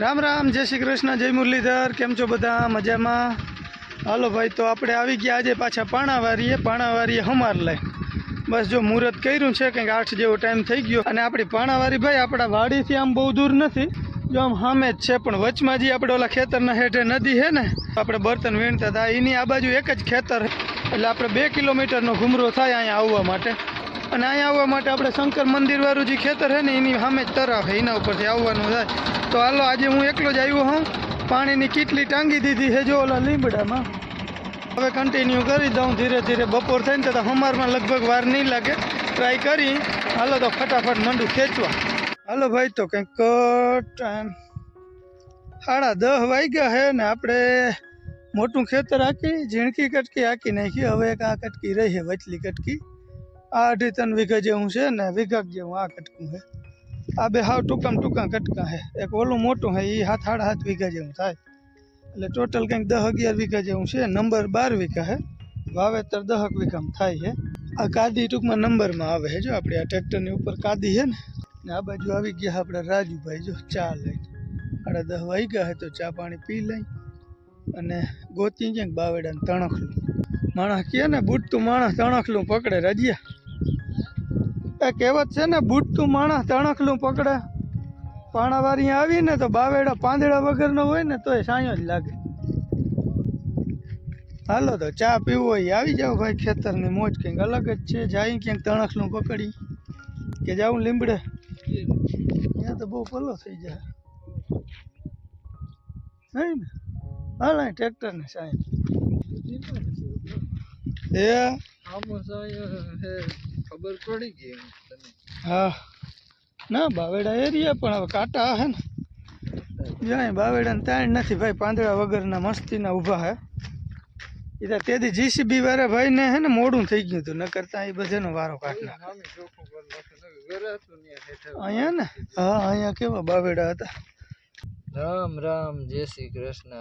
રામ રામ, જય શ્રી કૃષ્ણ, જય મુરલીધર, કેમ છો બધા? મજામાં? હાલો ભાઈ, તો આપણે આવી ગયા આજે પાછા પાણાવારીએ. પાણાવારીએ હમાર લઈ. બસ જો મુહૂર્ત કર્યું છે, કંઈક આઠ જેવો ટાઈમ થઈ ગયો. અને આપણી પાણાવારી ભાઈ આપણા વાડીથી આમ બહુ દૂર નથી. જો આમ સામે જ છે, પણ વચમાં જે આપણે ઓલા ખેતરના હેઠે નદી છે ને, આપણે બર્તન વીણતા હતા, એની આ બાજુ એક જ ખેતર એટલે આપણે બે કિલોમીટરનો ઘુમરો થાય અહીંયા આવવા માટે. અને અહીંયા આવવા માટે આપણે શંકર મંદિર વાળું જે ખેતર છે ને, એની સામે જ તરફ છે, એના ઉપરથી આવવાનું થાય. તો હાલો, આજે હું એકલો જ આવ્યો હોઉં. પાણીની કીટલી ટાંગી દીધી છે, જો ઓલા લીમડામાં. હવે કન્ટિન્યુ કરી દઉં, ધીરે ધીરે બપોર થઈને તો હમારમાં લગભગ વાર નહીં લાગે. ટ્રાય કરી. હાલો, તો ફટાફટ મંડું ખેંચવા. હાલો ભાઈ, તો કંઈક ટાઈમ. સાડા દસ વાગ્યા છે ને, આપણે મોટું ખેતર હાકી ઝીણકી કટકી હાકી નાખી. હવે એક આ કટકી રહી છે, વચલી કટકી. આ અઢી ત્રણ વીઘા જેવું છે ને, વીઘા જેવું આ કટકું છે. આ બે હાવ ટૂંકામાં ટૂંકા કટકા છે. એક ઓલું મોટું છે એ હાથ સાડા હાથ વીઘા જેવું થાય. એટલે ટોટલ કંઈક દસ અગિયાર વીઘા જેવું છે, નંબર બાર વીઘા છે. વાવેતર દહક વીઘામાં થાય છે. આ કાદી ટૂંકમાં નંબરમાં આવે છે, જો આપણે આ ટ્રેક્ટરની ઉપર કાદી છે ને ને આ બાજુ આવી ગયા આપણે રાજુભાઈ, જો ચા લઈ. સાડા દસ વાગ્યા હે તો ચા પાણી પી લઈ. અને ગોતી ક્યાંક બાવેડાને તણખલું. માણસ કહે ને બૂટતું માણસ તણખલું પકડે, રજિયા. એ કહેવત છે ને બૂટતું માણસ તણખલું પકડે. પાણાવારી આવી ને તો બાવેડા પાંદડા વગરનો હોય ને તોય સાંયો જ લાગે. હાલો તો ચા પીવું હોય આવી જાવ ભાઈ ખેતરની મોજ કંઈક અલગ જ છે. જાય ક્યાંક તણખલું પકડી કે જાઉં લીમડે. ત્યાં તો બહુ પલો થઈ જાય. નહીં ને? હાલ ટ્રેક્ટર ને સાહેબ એ ખબર પડી ગઈ હા. ના બાવેડા એરિયા પણ હવે કાંટા હે ને. જાય બાવેડા તાણ નથી ભાઈ પાંદડા વગરના મસ્તીના ઊભા હે. એ તો તેથી જીસીબી વાળા ભાઈ ને હે ને મોડું થઈ ગયું હતું ન કરતા એ બધાનો વારો કાઢ નાખે સામે ચોખ્ખું કરી નાખે ઘરે હતું ને હેઠે અહીંયા ને? હા અહીંયા કેવા બાવેડા હતા. રામ રામ જય શ્રી કૃષ્ણ.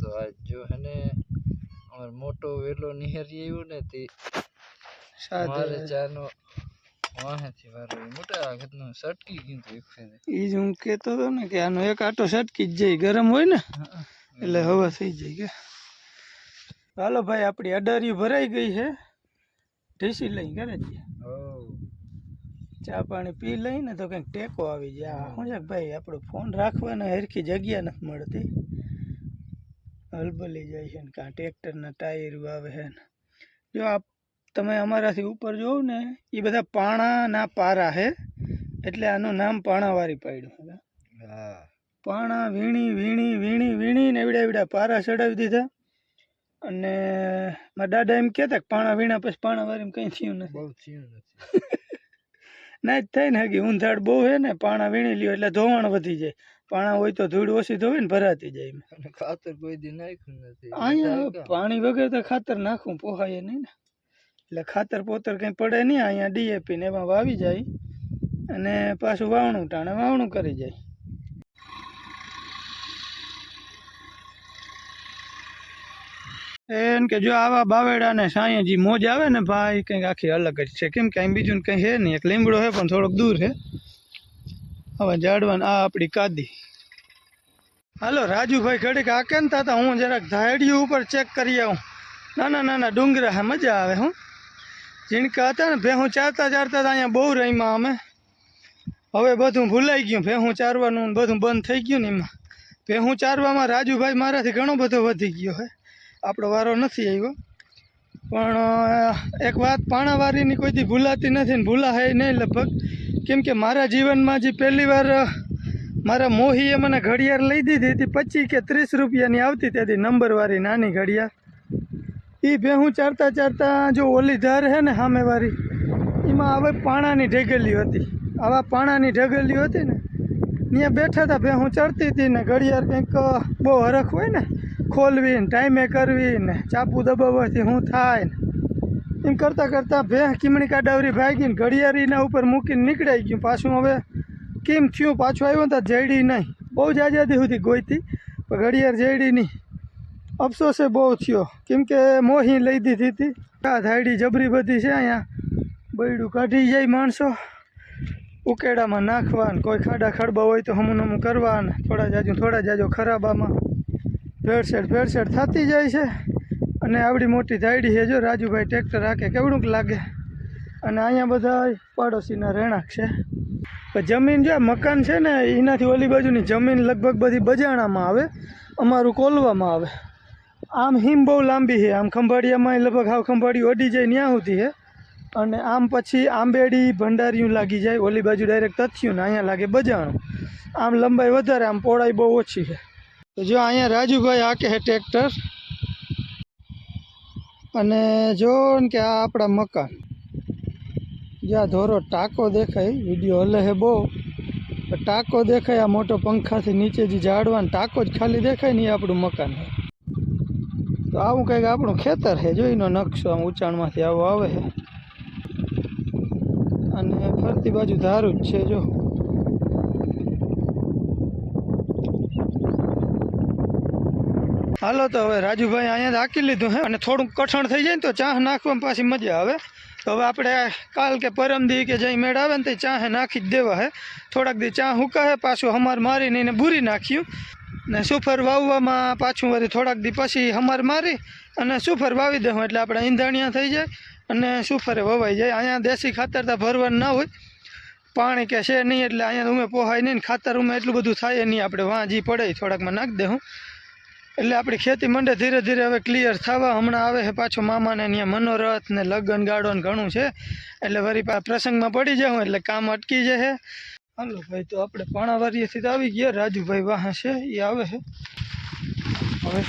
તો આજ જો હે ને અમાર મોટો વેલો નિહરી આવ્યો ને તે મારે વાહેથી વારો મોટા આગળનું સટકી ગયું તું એક ફેરે. એ જ હું કહેતો હતો ને કે આનો એક આટો સટકી જ જાય ગરમ હોય ને એટલે હવા થઈ જાય કે. હાલો ભાઈ આપણી અડારી ભરાઈ ગઈ છે. ઢીસી લઈ ઘરે જઈએ ચા પાણી પી લઈને તો કંઈક ટેકો આવી જાય. આ શું છે કે ભાઈ આપણો ફોન રાખવાનો હરખી જગ્યા નથી મળતી. હલબલી જાય છે ને કાં ટ્રેક્ટરના ટાયર આવે છે ને. જો આપ તમે અમારાથી ઉપર જોવો ને એ બધા પાણાના પારા છે એટલે આનું નામ પાણાવારી પાડ્યું હા. પાણા વીણી વીણી વીણી વીણીને એવડા એવડા પારા ચડાવી દીધા. અને મારા દાદા એમ કહેતા કે પાણા વીણા પછી પાણાવારીમાં કંઈ થયું નથી. બહુ થયું નથી. ના જ થાય ને હગી ઊંધાડ બહુ હે ને પાણા વીણી લ્યો એટલે ધોવાણ વધી જાય. પાણા હોય તો ધૂળ ઓછી ધોવે ને ભરાતી જાય ખાતર કોઈ દી નાખ્યું નથી. અહીંયા પાણી વગર તો ખાતર નાખવું પોહાય નહીં ને. એટલે ખાતર પોતર કંઈ પડે નહીં, અહીંયા ડીએપી ને એમાં વાવી જાય અને પાછું વાવણું ટાણે, વાવણું કરી જાય. એમ કે જો આવા બાવેડા ને સાંયે જે મોજ આવે ને ભાઈ, કંઈક આખી અલગ જ છે. કેમ કે અહીં બીજું કંઈ છે નહીં, એક લીમડો છે પણ થોડોક દૂર છે હવે ઝાડવાન આ આપણી કાદી. હાલો, રાજુભાઈ ઘડીક આ ને થતા હું જરાક ધાડિયું ઉપર ચેક કરી આવું. નાના નાના ડુંગરા હે, મજા આવે, હું. ઝીણકા હતા ને, ભેહું ચારતા ચારતા અહીંયા બહુ રહીમાં અમે. હવે બધું ભૂલાઈ ગયું, ભેહું ચારવાનું બધું બંધ થઈ ગયું ને એમાં. ભેહું ચારવામાં રાજુભાઈ મારાથી ઘણો બધો વધી ગયો હે. આપણો વારો નથી આવ્યો. પણ એક વાત પાણાવારીની કોઈથી ભૂલાતી નથી ને ભૂલાય નહીં લગભગ. કેમ કે મારા જીવનમાં જે પહેલી વાર મારા મોહીએ મને ઘડિયાળ લઈ દીધી હતી, પચીસ કે ત્રીસ રૂપિયાની આવતી ત્યાંથી નંબરવાળી નાની ઘડિયાળ. એ ભેહું ચારતા ચારતા જો ઓલી ધાર છે ને સામેવાળી, એમાં હવે પાણાની ઢગેલી હતી. આવા પાણાની ઢગેલી હતી ને ત્યાં બેઠા હતા ભેહું ચડતી હતી ને ઘડિયાળ કંઈક બહુ હરખ હોય ને, ખોલવી ને ટાઈમે કરવી ને, ચાપુ દબાવવાથી શું થાય ને. એમ કરતાં કરતાં ભેહ કીમણી કાડાવરી ભાગીને ઘડિયાળીના ઉપર મૂકીને નીકળાઈ ગયું. પાછું હવે કેમ થયું? પાછું આવ્યો ને જડી નહીં. બહુ જ આઝાદી સુધી ગોઈતી, પણ ઘડિયાળ જડી નહીં. અફસોસે બહુ થયો. કેમ કે મોહી લઈ દીધી હતી. આ ધાયડી જબરી બધી છે અહીંયા. બૈડું કાઢી જાય માણસો. ઉકેડામાં નાખવા કોઈ ખાડા ખડબા હોય તો હમું નમું કરવાના. થોડા જાજુ થોડા જાજો ખરાબામાં ભેળસેળ ભેળસેળ થતી જાય છે. અને આવડી મોટી ધાયડી છે જો, રાજુભાઈ ટ્રેક્ટર રાખે કેવડુંક લાગે? અને અહીંયા બધા પાડોશીના રહેણાંક છે. જમીન જે મકાન છે ને, એનાથી ઓલી બાજુની જમીન લગભગ બધી બજાણામાં આવે. અમારું કોલવામાં આવે. આમ હિમ બહુ લાંબી છે. આમ ખંભાળિયામાં લગભગ હાવ ખંભાળી ઓડી જાય ત્યાં સુધી છે. અને આમ પછી આંબેડી ભંડારીયું લાગી જાય. ઓલી બાજુ ડાયરેક્ટ તથ્યું ને અહીંયા લાગે બજાણું. આમ લંબાઈ વધારે, આમ પહોળાઈ બહુ ઓછી છે. તો જો અહીંયા રાજુભાઈ હાકે છે ટ્રેક્ટર અને જો કે આ આપણા મકાન. જ્યાં ધોરો ટાંકો દેખાય, વીડિયો હલે છે બહુ. ટાંકો દેખાય, આ મોટો પંખાથી નીચે જે ઝાડવાનો ટાંકો જ ખાલી દેખાય ને એ આપણું મકાન છે. તો આવું કંઈક આપણું ખેતર છે. જોઈનો નકશો આમ ઊંચાણમાંથી આવો આવે છે. અને ફરતી બાજુ ધારું જ છે, જો. હાલો તો હવે રાજુભાઈ અહીંયા હાકી લીધું હે. અને થોડુંક કઠણ થઈ જાય ને તો ચાહ નાખવામાં પાછી મજા આવે. તો હવે આપણે કાલ કે પરમદી કે જઈ મેળ આવે ને તે ચાહે નાખી જ દેવા હે. થોડાક દી ચા હુકાહે પાછું હમાર મારીને એને ભૂરી નાખ્યું. ને સુફર વાવવામાં પાછું વળી થોડાક દી પછી હમર મારી અને સુફર વાવી દઉં એટલે આપણે ઈંધણિયા થઈ જાય અને સુફરે વવાઈ જાય. અહીંયા દેશી ખાતર તો ભરવાનું ના હોય. પાણી કે છે નહીં એટલે અહીંયા ઉમે પોહાય નહીં ખાતર ઉમે એટલું બધું થાય નહીં. આપણે વાંજી પડે થોડાકમાં નાખી દઉં એટલે આપણી ખેતી મંડે ધીરે ધીરે હવે ક્લિયર થવા હમણાં આવે છે પાછો મામાને અહીંયા મનોરથ ને લગ્ન ગાળો ને ઘણું છે. એટલે વળી પ્રસંગમાં પડી જાઉં એટલે કામ અટકી જાય હાલો ભાઈ તો આપણે પાણાવારીએથી આવી ગયા. રાજુભાઈ વાહ છે, એ આવે છે. હવે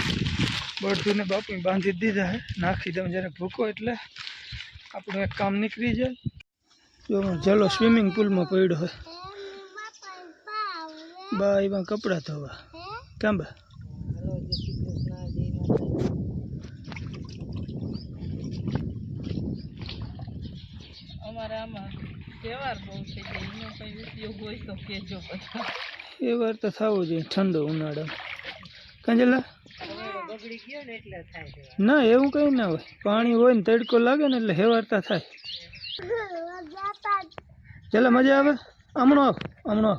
બળદુને બાપુ બાંધી દીધા છે. નાખી દઉં જ્યારે ભૂકો એટલે આપણું એક કામ નીકળી જાય. જો ચલો સ્વિમિંગ પુલમાં પડ્યો હોય બા, એમાં કપડાં ધોવા. કેમ બા? અમારે આમાં તહેવાર બહુ થઈ એ વાર તો થવું જોઈએ, ઠંડો ઉનાળો. કાંજલા, ને, એવું કંઈ ના હોય. પાણી હોય ને તડકો લાગે ને એટલે હેવારતા થાય. ચાલો, મજા આવે? હમણો હમણો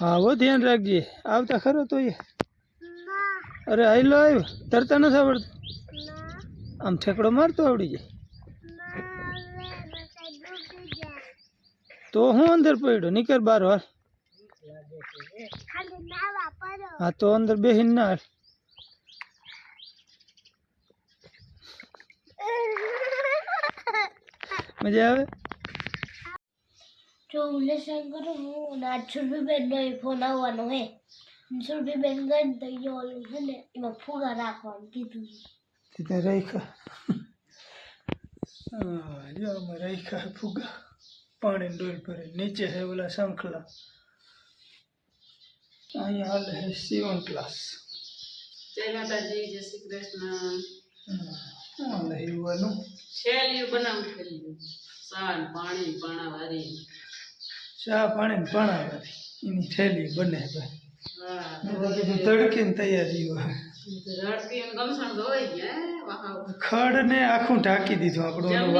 હા, હો, ધ્યાન રાખજે. આવતા ખરો તો એ. અરે, આયલો આવ્યો. તરતા નથી આવડતું? આમ ઠેકડો મારતો આવડી જાય. તો હું અંદર પડ્યો નીકળ બાર વાર હા તો અંદર બેહીને ના હાલ. મજા આવે જો હું લેસન કરું હું આજ સુરભીબેન નો ફોન આવવાનો હે સુરભીબેન ગઈ ને તો અહીંયા ઓલું છે ને એમાં ફુગા રાખવાનું કીધું છે. ત્યાં રાખ્યા હા જો અમે રાખ્યા ફુગા પાણી ડોલ ભરે નીચે હે ઓલા શંખલા. અહીંયા હાલ હે સીવન ક્લાસ. જય માતાજી જય શ્રી કૃષ્ણ. હાલ યુવાનું? શેલિયું બનાવું શેલિયું સાન પાણી પાણા વારી ચા પાણી પાણા વારી એની થેલી બને ભાઈ તડકીને તૈયારી હોય. ખડ ને આખું ઢાંકી દીધું આપણું ઓલું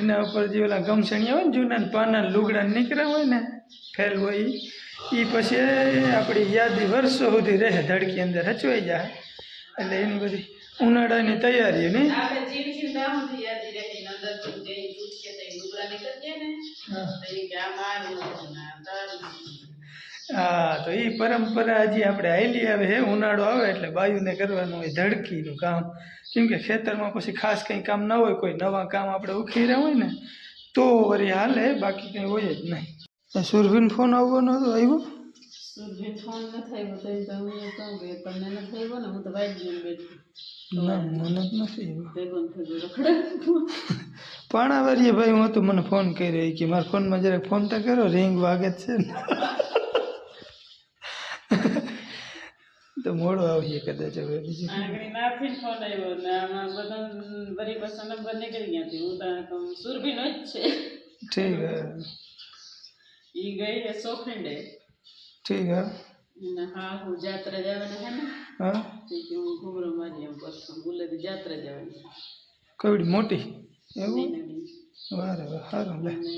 એના ઉપર જે ઓલા ગમસણિયા હોય ને જૂના પાના લુગડા નીકળ્યા હોય ને ફેલ હોય એ પછી આપણી યાદી વર્ષો સુધી રહે ધડકી અંદર હચવાઈ જાય. એટલે એની બધી ઉનાળાની તૈયારી ને. હા. હા તો એ પરંપરા હજી આપણે હાલી આવે હે ઉનાળો આવે એટલે બાયુને કરવાનું હોય ધડકીનું કામ. કેમ કે ખેતરમાં પછી ખાસ કંઈ કામ ન હોય કોઈ નવા કામ આપણે ઉખેર્યા હોય ને તો વળી હાલે બાકી કંઈ હોય જ નહીં. સુરભીન ફોન આવવાનો હતો આવ્યો? ફોન ન થયો તો તો હું કહું કે તમને ન થયો ને હું તો વાઈ બેઠી. ના મને જ નથી આવ્યો. રખડે પાણાવારીએ ભાઈ હું તો મને ફોન કર્યો કે મારા ફોનમાં જરાક ફોન તો કરો રિંગ વાગે જ છે ને. તો મોડો આવીએ કદાચ હવે બીજું શું. આગળ નાથી ફોન આવ્યો ને આમાં બધા વરી પાછા નંબર નીકળી ગયા હતી હું તો કહું સુરભી નો જ છે. ઠીક હે. ઈ ગઈ હે સોખંડે. ઠીક હે. અને હા હું જાત્રા જવાના હે ને. હા? તે કે હું ઘુમરો મારી એમ કરશું બોલે તો જાત્રા જવાની. કવડી મોટી? એવું? મેનડી વારે વાહ સારું લે. અને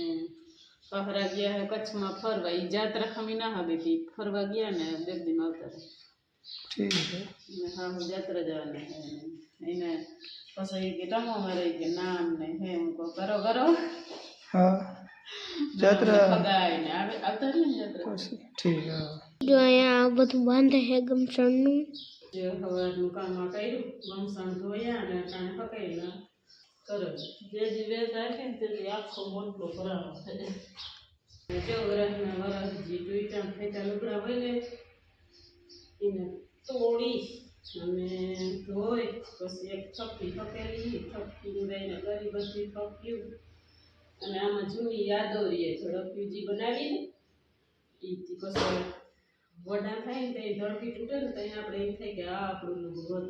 પહરા ગયા હે કચ્છમાં ફરવા. ઈ જાત્રા ખમી ના હવે તી ફરવા ગયા ને બે દિન આવતા રહ્યા. ઠીક છે ને હા હું જાત્રા જવાના હે ને એને પછી કે તમો મારે કે નામ ને હે હું કહું કરો કરો હા જાત્રા ફગાય ને આવે આવતા રહ્યા ને જાત્રા પછી ઠીક હા જો અહીંયા આ બધું બાંધે છે ગમસણનું જે હવારનું કામમાં કર્યું ગમસણ ધોયા ને કાંઈ પકાઈને કરો જે જે વેત રાખે ને તે આખો મોટો ભરાવો થાય ને જો વરસના વરસ જે ટૂંચા ફેંચા લુગડા હોય ને એને તોડી અને ધોઈ, પછી એક થપ્પી થપેલી થપ્પી લઈને કરી બધી થપ્યું અને આમાં જૂની યાદો રહીએ ઝડપિયું જે બનાવીને એ પછી વડા થાય ને ત્યાં ધડકી તૂટે ને ત્યાં આપણે એમ થાય કે આ આપણું હતું.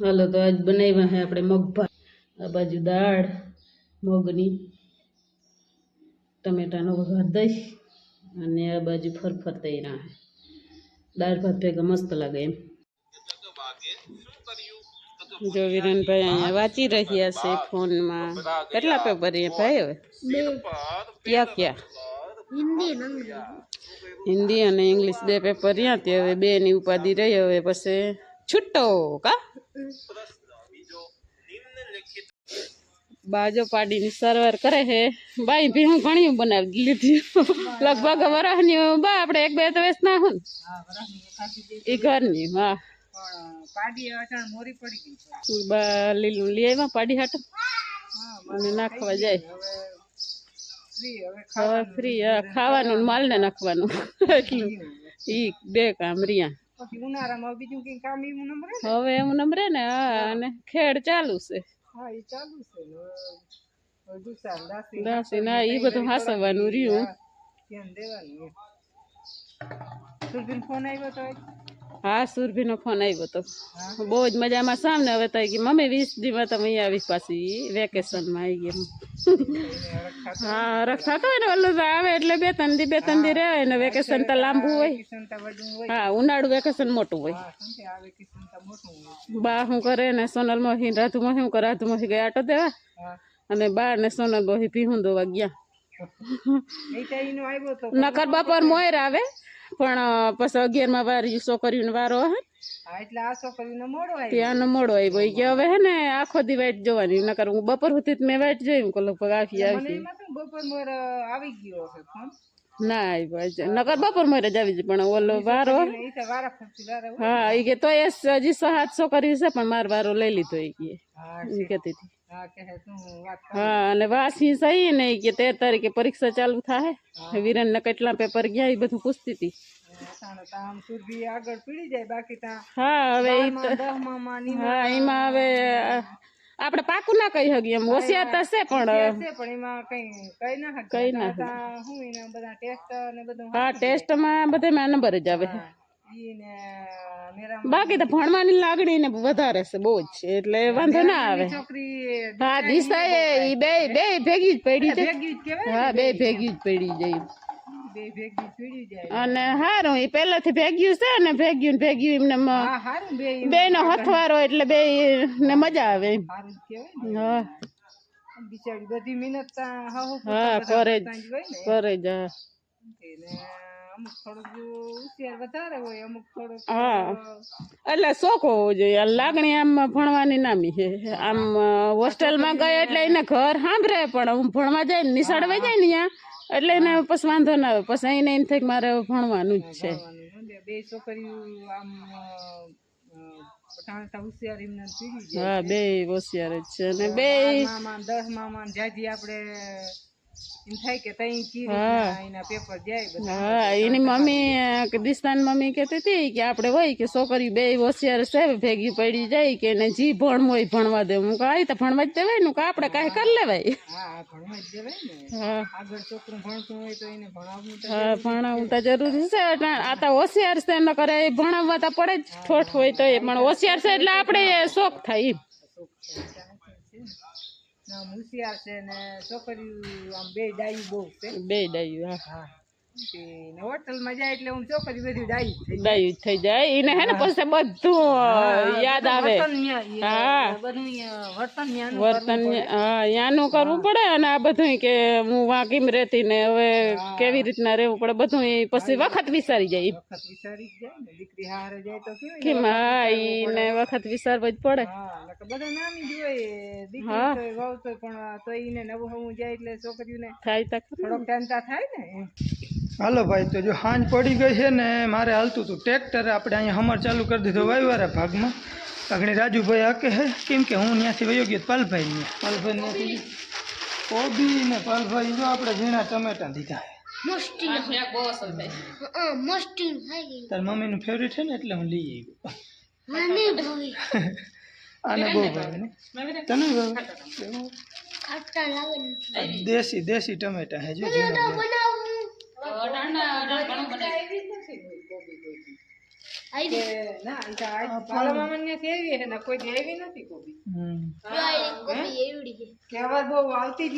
હાલો તો આજ બનાવ્યા છે આપણે મગભા આ બાજુ દાળ, મગની, ટમેટાનો વઘાર દઈશ અને આ બાજુ ફરફર તૈયાર દાળ ભાત ભેગા મસ્ત લાગે એમ. જો વિરનભાઈ અહીંયા વાંચી રહ્યા છે ફોનમાં. કેટલા પેપર એ ભાઈ હવે? ક્યાં ક્યાં? હિન્દી ને અંગ્રેજી. હિન્દી અને ઇંગ્લિશ બે પેપર ત્યાં તે હવે બે ની ઉપાધિ રહી હવે પછી. છૂટો કા? બાજો પાડીને સરવાર કરે છે. બાઈ ભી હું ઘણી બનાવી લીધી. લગભગ વરસની બા આપણે એક બે તો વેસ ના હું એ ઘરની હા. બા લીલું લઈ આવ્યા પાડી હાટ. અને નાખવા જાય. હવે ફ્રી હા ખાવાનું માલને નાખવાનું. એટલું. ઈ બે કામ રહ્યા. હવે એમ નંબરે ને હા. અને ખેડ ચાલુ છે. હા એ ચાલુ છે. દાસી ના ઈ બધું હાસવાનું રહ્યું. ધ્યાન દેવાનું. સુરભીન ફોન આવ્યો તો હા સુરભીનો ફોન આવ્યો તો. બહુ જ મજામાં સામને હવે તો કે મમ્મી વીસ દીમાં તમે અહીંયા આવી પાછી વેકેશનમાં આવી ગયા હા રક્ષા તો ને ઓલું આવે એટલે બે ત્રણ દી બે ત્રણ દી રહે ને વેકેશન તો લાંબુ હોય. હોય હા ઉનાળુ વેકેશન મોટું હોય. હા હોય બા શું કરે ને સોનલ મોહી રાધુ મોહી શું કરે? રાધુ મોહી ગયા આટો દેવા? અને બા ને સોનલ મોહી પીહું દોવા ગયા. નકર બપોર મોયર આવે. પણ પછી અગિયારમાં વાર છોકરીઓનો વારો હે. છોકરીનો મોડો આવ્યો. ત્યાંનો મોડો આવ્યો. કે હવે હે ને આખો દી વાઈટ જોવાની. નકર હું બપોર સુધી મેં વાઈટ જોઈ હું કહું લગભગ આવી આવી બપોર આવી ગયો ના આવ્યો. નકર બપોર મોરે જ આવી જાય પણ ઓલો વારો હા. એ કે તો એ હજી સો સાત છોકરી છે પણ મારો વારો લઈ લીધો એ કે. કેતી હતી. હા અને વાસી સહી નહીં કે તેર તારીખે પરીક્ષા ચાલુ થાય વિરન ને કેટલા પેપર ગયા એ બધું પૂછતી હતી હા હવે હા એમાં હવે આપણે પાકું ના કહી શકીએ એમ. હોશિયાર છે પણ કઈ ના હું ટેસ્ટમાં બધે નંબર જ આવે બાકી તો ભણવાની લાગણી ને વધારે છે બહુ જ છે એટલે વાંધો ના આવે. હા દિશા એ બે બે ભેગી જ પડી છે ભેગી જ કેવાય હા બે ભેગી જ પડી જાય. જાય. અને હારું એ પહેલાથી ભેગ્યું છે ને ભેગ્યું ભેગ્યું એમને બે નો હથવારો એટલે બે ને મજા આવે એમ. હા. બિચારી બધી મહેનત હા કરે જ કરે જ હા. એને અમુક થોડુંક હોશિયાર વધારે હોય અમુક થોડુંક હા. એટલે શોખ હોવો જોઈએ. આ લાગણી આમ ભણવાની નામી છે. આમ હોસ્ટેલમાં ગઈ એટલે એને ઘર સાંભળે પણ હું ભણવા જાય ને નિશાળવા જાય ને ત્યાં એટલે એને પછી વાંધો ના આવે. પછી એને એમ થાય કે મારે ભણવાનું જ છે. બે છોકરીઓ આમ હા બે હોશિયાર જ છે અને બે દસ મામા જાજી આપણે એના એની મમ્મી દિસ્તાન મમ્મી કહેતી હતી કે આપણે હોય કે છોકરી બે હોશિયાર છે ભેગી પડી જાય કે એને જી ભણવું હોય ભણવા દે. હું કહી તો ભણવા જ દેવાય ને. કે આપણે કાંઈ કરી લેવાય. હા એને ભણાવવું તો જરૂરી છે. આ તો હોશિયાર છે ન કરે ભણાવવા તો પડે જ ઠોઠ હોય તો એ પણ હોશિયાર છે એટલે આપણે શોખ થાય એમ. આમ હોશિયાર છે ને છોકરીઓ આમ બે ડાયું બહુ છે. બે ડાયું હા. હા. હોટલમાં જાય એટલે હું છોકરી બધી ડાઈ ડાયું થઈ જાય. એને હે ને પછી બધું યાદ આવે. હા. વર્તન હા યાનું કરવું પડે અને આ બધું કે હું વાં કેમ રહેતી ને હવે કેવી રીતના રહેવું પડે બધું પછી વખત વિચારી જાય. વખત વિચારી જાય દીકરી હારે જાય તો કેમ? હા ઈને વખત વિચારવું જ પડે. બધા નાની જોઈએ દીકરી તો પણ તો નવું હવું જાય એટલે છોકરીઓને થાય તા થોડોક ટેન્ટા થાય ને. હાલો ભાઈ તો જો હાંજ પડી ગઈ છે ને મારે હાલતું હતું ટ્રેક્ટર આપણે અહીંયા હમર ચાલુ કરી દીધો વાયવારા ભાગમાં. આગળ રાજુભાઈ હાકે હે કેમ કે હું ત્યાંથી વયો ગયો પાલભાઈ ને. પાલભાઈ ત્યાંથી કોબી ને પાલભાઈ જો આપણે ઝીણા ટમેટા દીધા. મસ્તી હા. મસ્તી થઈ ગઈ તાર મમ્મીનું ફેવરેટ છે ને એટલે હું લઈ આવ્યો. મને ભાવી આને બહુ ભાવે ને. તને ભાવે? એવું? ખાટા લાગે ને. આ દેશી દેશી ટમેટા હે જો ઝીણા ઝીણા. બનાવું આઈ કે ના ઈ તો આ પાલા મામાને ત્યાં એવી છે ને કોઈ દી એવી નથી કોબી. કોબી એવડી છે કહેવત બહુ આવતી જ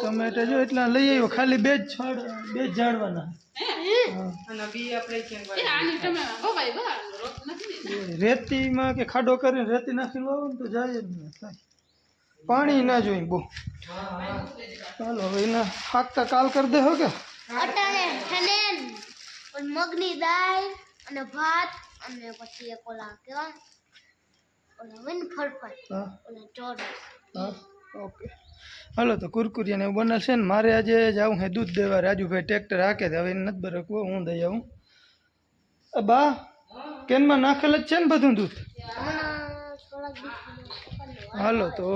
ટમેટા એટલા લઈ આવ્યો ખાલી બે જ છાડ બે જ ઝાડવાના. વાળી. રેતીમાં કે ખાડો કરીને રેતી નાખી વાવો ને તો જાય જ પાણી ના જોઈએ બહુ. ચાલો હવે એના હાકતા કાલ કરી દે હો કે? મગની દાળ અને ભાત અને પછી એક ઓલા કેવા ઓલા હોય ને ફરફર હા. ઓલા ચોરસ હા ઓકે. હાલો, તો કુરકુરી ને એવું બનાવશે ને, મારે આજે જાવું હે દૂધ દેવા, રાજુભાઈ ટ્રેક્ટર હાકે હવે નથી બરકવો, હું દઈ આવું. બા, કેનમાં નાખેલ જ છે ને બધું દૂધ? હાલો, તો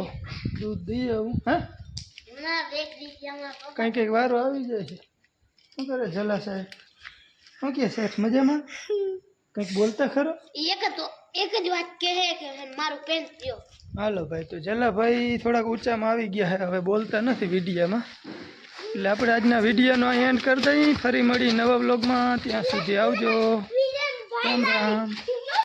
દૂધ દઈ આવું, હા? કંઈક કંઈક વારો આવી જાય છે. શું કરે જલા સાહેબ? શું કે સાહેબ મજામાં? કંઈક બોલતા ખરો? એક તો એક જ વાત કહે કે મારું પેન થયો. હાલો ભાઈ તો જલાભાઈ થોડાક ઊંચામાં આવી ગયા છે હવે બોલતા નથી વિડીયામાં. એટલે આપણે આજના વિડીયોનો અહીં એન્ડ કરી દઈએ. ફરી મળી નવા બ્લોગમાં ત્યાં સુધી આવજો. રામ રામ.